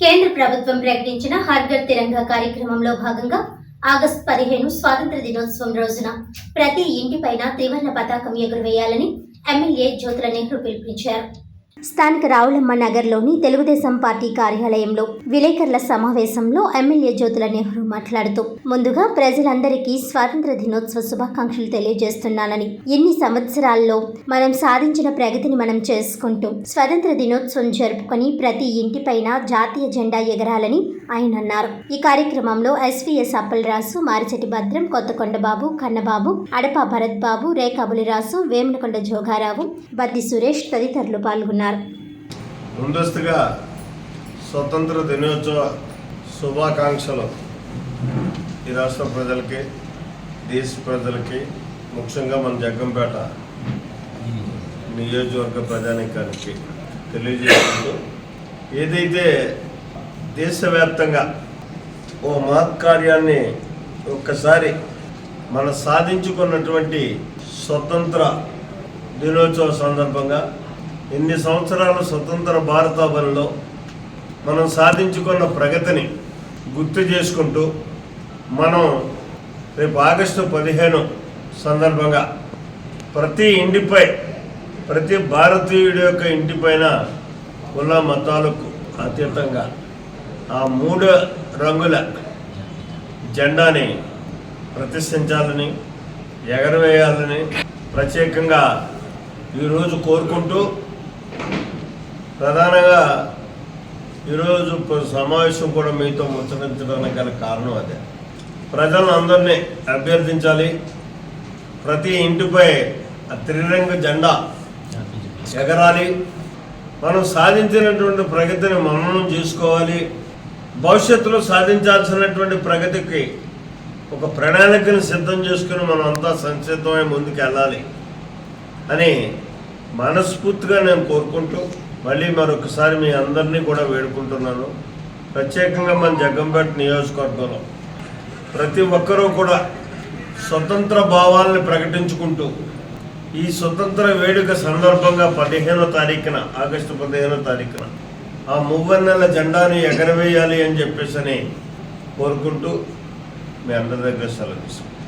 కేంద్ర ప్రభుత్వం ప్రకటించిన హర్ఘర్ తిరంగా కార్యక్రమంలో భాగంగా ఆగస్టు పదిహేను స్వాతంత్ర దినోత్సవం రోజున ప్రతి ఇంటిపైన త్రివర్ణ పతాకం ఎగురవేయాలని ఎమ్మెల్యే జ్యోతుల నెహ్రూ పిలుపునిచ్చారు. స్థానిక రావులమ్మ నగర్లోని తెలుగుదేశం పార్టీ కార్యాలయంలో విలేకరుల సమావేశంలో ఎమ్మెల్యే జ్యోతుల నెహ్రూ మాట్లాడుతూ ముందుగా ప్రజలందరికీ స్వాతంత్ర దినోత్సవ శుభాకాంక్షలు తెలియజేస్తున్నానని. ఎన్ని సంవత్సరాల్లో మనం సాధించిన ప్రగతిని మనం చేసుకుంటూ స్వాతంత్ర దినోత్సవం జరుపుకొని ప్రతి ఇంటిపైన జాతీయ జెండా ఎగరాలని ఆయన అన్నారు. ఈ కార్యక్రమంలో ఎస్వీఎస్ అప్పలరాసు మారిచెట్టి భద్రం కొత్తకొండబాబు కన్నబాబు అడప భరత్ బాబు రేఖాబులిరాసు వేమనకొండ జోగారావు బద్ది సురేష్ తదితరులు పాల్గొన్నారు. ముందస్తుగా స్వతంత్ర దినోత్సవ శుభాకాంక్షలు. ఈ రాష్ట్ర ప్రజలకి దేశ ప్రజలకి ముఖ్యంగా మన జగ్గంపేట నియోజకవర్గ ప్రజానికానికి తెలియజేసుకుంటూ ఏదైతే దేశవ్యాప్తంగా ఓ మహత్కార్యాన్ని ఒక్కసారి మనం సాధించుకున్నటువంటి స్వతంత్ర దినోత్సవ సందర్భంగా ఎన్ని సంవత్సరాలు స్వతంత్ర భారతావనిలో మనం సాధించుకున్న ప్రగతిని గుర్తు చేసుకుంటూ మనం రేపు ఆగస్టు పదిహేను సందర్భంగా ప్రతి ఇంటిపై ప్రతి భారతీయుడి యొక్క ఇంటిపైన కుల మతాలకు అతీతంగా ఆ మూడు రంగుల జెండాని ప్రతిష్ఠించాలని ఎగరవేయాలని ప్రత్యేకంగా ఈరోజు కోరుకుంటూ ప్రధానంగా ఈరోజు సమావేశం కూడా మీతో ముచ్చరించడానికి గల కారణం అదే. ప్రజలను అందరినీ అభ్యర్థించాలి. ప్రతి ఇంటిపై త్రిరంగ జెండా ఎగరాలి. మనం సాధించినటువంటి ప్రగతిని మననం చేసుకోవాలి. భవిష్యత్తులో సాధించాల్సినటువంటి ప్రగతికి ఒక ప్రణాళికను సిద్ధం చేసుకుని మనం అంతా సంసిద్ధమై ముందుకు వెళ్ళాలి అని మనస్ఫూర్తిగా నేను కోరుకుంటూ మళ్ళీ మరొకసారి మీ అందరినీ కూడా వేడుకుంటున్నాను. ప్రత్యేకంగా మన జగ్గంపేట నియోజకవర్గంలో ప్రతి ఒక్కరూ కూడా స్వతంత్ర భావాల్ని ప్రకటించుకుంటూ ఈ స్వతంత్ర వేడుక సందర్భంగా పదిహేనో తారీఖున ఆగస్టు పదిహేనో తారీఖున ఆ మువ్వన్నెల జెండాను ఎగరవేయాలి అని చెప్పేసి అని కోరుకుంటూ మీ అందరి దగ్గర సెలవు తీసుకుంటాను